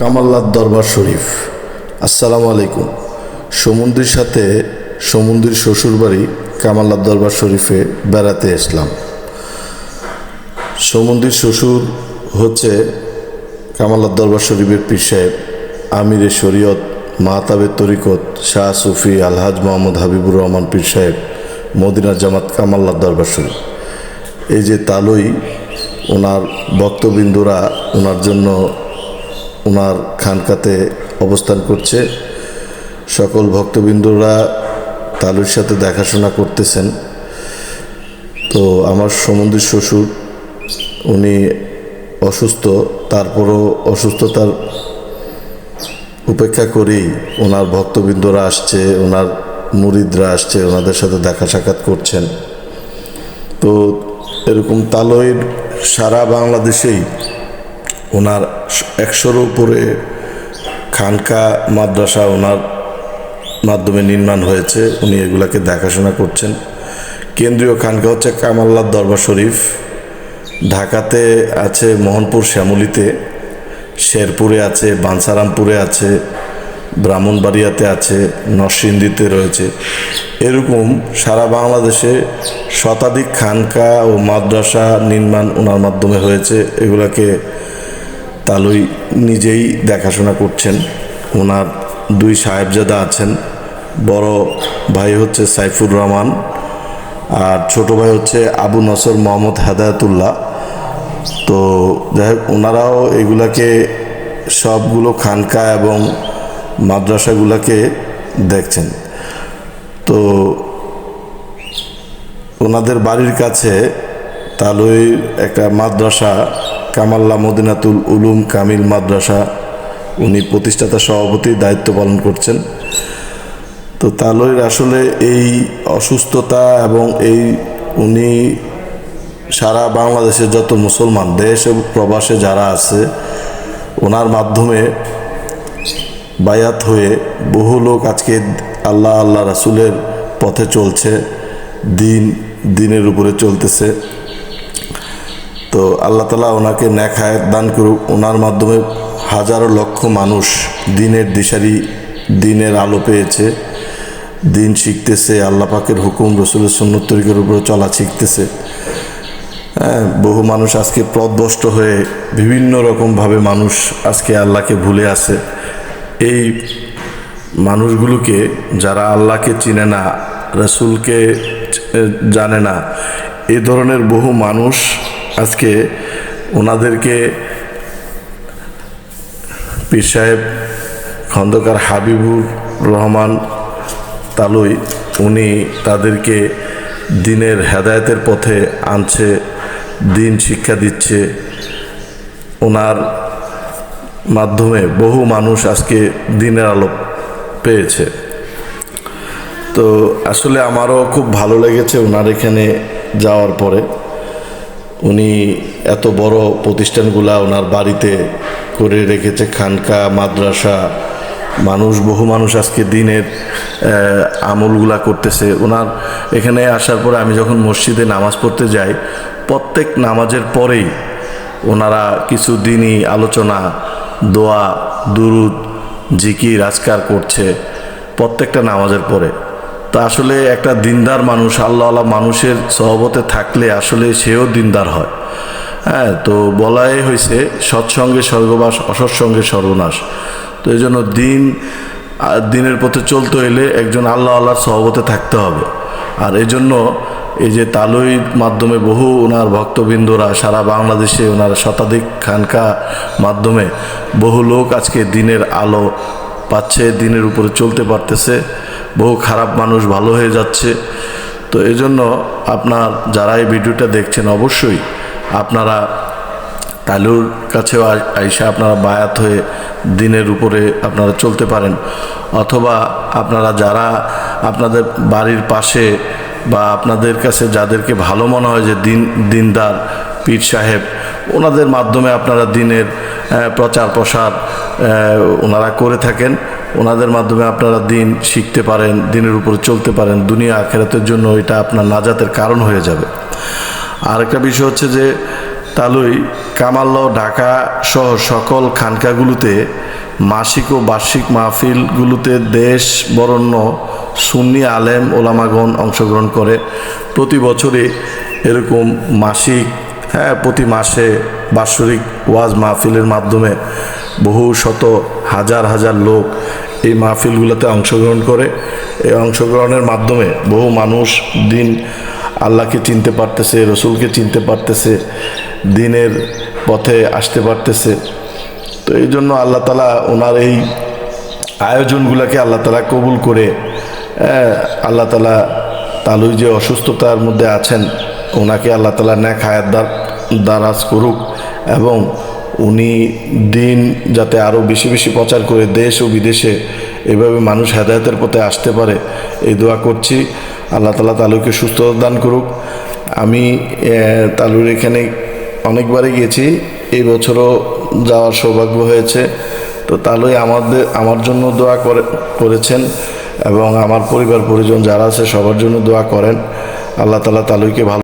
কামাল্লার দরবার শরীফ। আসসালামু আলাইকুম। সমুদ্রের সাথে সমুদ্রের শ্বশুরবাড়ি কামাল্লার দরবার শরীফে বেড়াতে এসলাম সমুদ্রের শ্বশুর হচ্ছে কামাল্লার দরবার শরীফের পীর সাহেব আমিরে শরীয়ত মাহতাবের তরিকত শাহ সুফি আলহাজ মোহাম্মদ হাবিবুর রহমান পীর সাহেব মদিনার জামাত কামাল্লার দরবার শরীফ। এই যে তালই, ওনার ভক্তবিন্দুরা, ওনার জন্য ওনার খানকাতে অবস্থান করছে। সকল ভক্তবৃন্দরা তালুর সাথে দেখাশোনা করতেছেন। তো আমার সমুদ্রের শ্বশুর, উনি অসুস্থ, তারপরও অসুস্থতার উপেক্ষা করেই ওনার ভক্তবৃন্দরা আসছে ওনার মুরিদরা আসছে ওনাদের সাথে দেখা সাক্ষাৎ করছেন। তো এরকম তালয়ের সারা বাংলাদেশেই ওনার একশোর উপরে খানকা মাদ্রাসা ওনার মাধ্যমে নির্মাণ হয়েছে। উনি এগুলাকে দেখাশোনা করছেন। কেন্দ্রীয় খানকা হচ্ছে কামাল্লার দরবার শরীফ। ঢাকাতে আছে মোহনপুর শ্যামলিতে, শেরপুরে আছে বাঞ্ছারামপুরে আছে, ব্রাহ্মণবাড়িয়াতে আছে, নরসিংদীতে রয়েছে। এরকম সারা বাংলাদেশে শতাধিক খানকা ও মাদ্রাসা নির্মাণ ওনার মাধ্যমে হয়েছে। এগুলাকে তালুই নিজেই দেখাশোনা করছেন। ওনার দুই সাহেবজাদা আছেন। বড় ভাই হচ্ছে সাইফুর রহমান আর ছোট ভাই হচ্ছে আবু নসর মোহাম্মদ হেদায়তুল্লাহ। তো যাই হোক, ওনারাও এগুলাকে সবগুলো খানকা এবং মাদ্রাসাগুলোকে দেখছেন। তো ওনাদের বাড়ির কাছে তালুই একটা মাদ্রাসা কামাল্লা মদিনাতুল উলুম কামিল মাদ্রাসা। উনি প্রতিষ্ঠাতা সভাপতির দায়িত্ব পালন করছেন। তো তালইর আসলে এই অসুস্থতা এবং এই উনি সারা বাংলাদেশের যত মুসলমান, দেশ এবং প্রবাসে যারা আছে, ওনার মাধ্যমে বায়াত হয়ে বহু লোক আজকে আল্লাহ আল্লাহ রাসুলের পথে চলছে, দিন, দিনের উপরে চলতেছে। তো আল্লাহ তালা ওনাকে ন্যাখায় দান করুক। ওনার মাধ্যমে হাজারো লক্ষ মানুষ দিনের দিশারি দিনের আলো পেয়েছে। দিন শিখতেছে, আল্লাহ পাকের হুকুম, রসুলের সুন্নত তরিকের উপরে চলা শিখতেছে। হ্যাঁ বহু মানুষ আজকে পথভ্রষ্ট হয়ে বিভিন্ন রকমভাবে মানুষ আজকে আল্লাহকে ভুলে আছে। এই মানুষগুলোকে যারা আল্লাহকে চিনে না, রসুলকে জানে না, এ ধরনের বহু মানুষ আজকে ওনাদেরকে পীর সাহেব খন্দকার হাবিবুর রহমান তালুই, উনি তাদেরকে দিনের হেদায়তের পথে আনছে, দিন শিক্ষা দিচ্ছে। ওনার মাধ্যমে বহু মানুষ আজকে দিনের আলো পেয়েছে। তো আসলে আমারও খুব ভালো লেগেছে ওনার এখানে যাওয়ার পরে। উনি এত বড় প্রতিষ্ঠানগুলা ওনার বাড়িতে করে রেখেছে, খানকা, মাদ্রাসা, মানুষ, বহু মানুষ আজকে দিনের আমলগুলা করতেছে। ওনার এখানে আসার পরে আমি যখন মসজিদে নামাজ পড়তে যাই, প্রত্যেক নামাজের পরেই ওনারা কিছু দিনই আলোচনা, দোয়া, দুরুদ, জিকির, আজকার করছে প্রত্যেকটা নামাজের পরে। তা আসলে একটা দিনদার মানুষ, আল্লাহ আল্লাহ মানুষের সহবতে থাকলে আসলে সেও দিনদার হয়। হ্যাঁ তো বলাই হয়েছে, সৎসঙ্গে স্বর্গবাস, অসৎসঙ্গে সর্বনাশ। তো এই জন্য দিন দিনের পথে চলতে হইলে একজন আল্লাহ আল্লাহর সহবতে থাকতে হবে। আর এই জন্য এই যে তালুইর মাধ্যমে বহু ওনার ভক্তবৃন্দরা সারা বাংলাদেশে, ওনার শতাধিক খানকা মাধ্যমে বহু লোক আজকে দিনের আলো পাচ্ছে, দিনের উপরে চলতে পারতেছে, বহু খারাপ মানুষ ভালো হয়ে যাচ্ছে। তো এই জন্য আপনার যারা এই ভিডিওটা দেখছেন, অবশ্যই আপনারা তালুর কাছেও আইসা আপনারা বায়াত হয়ে দিনের উপরে আপনারা চলতে পারেন। অথবা আপনারা যারা আপনাদের বাড়ির পাশে বা আপনাদের কাছে যাদেরকে ভালো মনে হয় যে দিন, দিনদার, পীর সাহেব ওনাদের মাধ্যমে আপনারা দিনের প্রচার প্রসার ওনারা করে থাকেন। ওনাদের মাধ্যমে আপনারা দিন শিখতে পারেন, দিনের উপরে চলতে পারেন। দুনিয়া আখেরাতের জন্য এটা আপনার নাজাতের কারণ হয়ে যাবে। আরেকটা বিষয় হচ্ছে যে, তালুই কামাল্য ঢাকা সহ সকল খানকাগুলোতে মাসিক ও বার্ষিক মাহফিলগুলোতে দেশ বরণ্য সুন্নি আলেম ওলামাগণ অংশগ্রহণ করে। প্রতি বছরে এরকম মাসিক হ্যাঁ প্রতি মাসে বাৎসরিক ওয়াজ মাহফিলের মাধ্যমে বহু শত হাজার হাজার লোক এই মাহফিলগুলোতে অংশগ্রহণ করে। এই অংশগ্রহণের মাধ্যমে বহু মানুষ দিন আল্লাহকে চিনতে পারতেছে রসুলকে চিনতে পারতেছে দিনের পথে আসতে পারতেছে। তো এই জন্য আল্লাহ তালা ওনার এই আয়োজনগুলোকে আল্লাহ তালা কবুল করে হ্যাঁ, আল্লাহ তালা তালুই যে অসুস্থতার মধ্যে আছেন ওনাকে আল্লাহ তালা ন্যাক হায়াত দারাজ করুক এবং উনি দিন যাতে আরও বেশি বেশি প্রচার করে দেশ ও বিদেশে এভাবে মানুষ হেদায়তের পথে আসতে পারে, এই দোয়া করছি। আল্লাহ তালা তালুকে সুস্থতা দান করুক। আমি তালুর এখানে অনেকবারই গেছি, এই বছরও যাওয়ার সৌভাগ্য হয়েছে। তো তালুই আমাদের, আমার জন্য দোয়া করে, করেছেন এবং আমার পরিবার পরিজন যারা আছে সবার জন্য দোয়া করেন। আল্লাহ তালা তালুইকে ভালো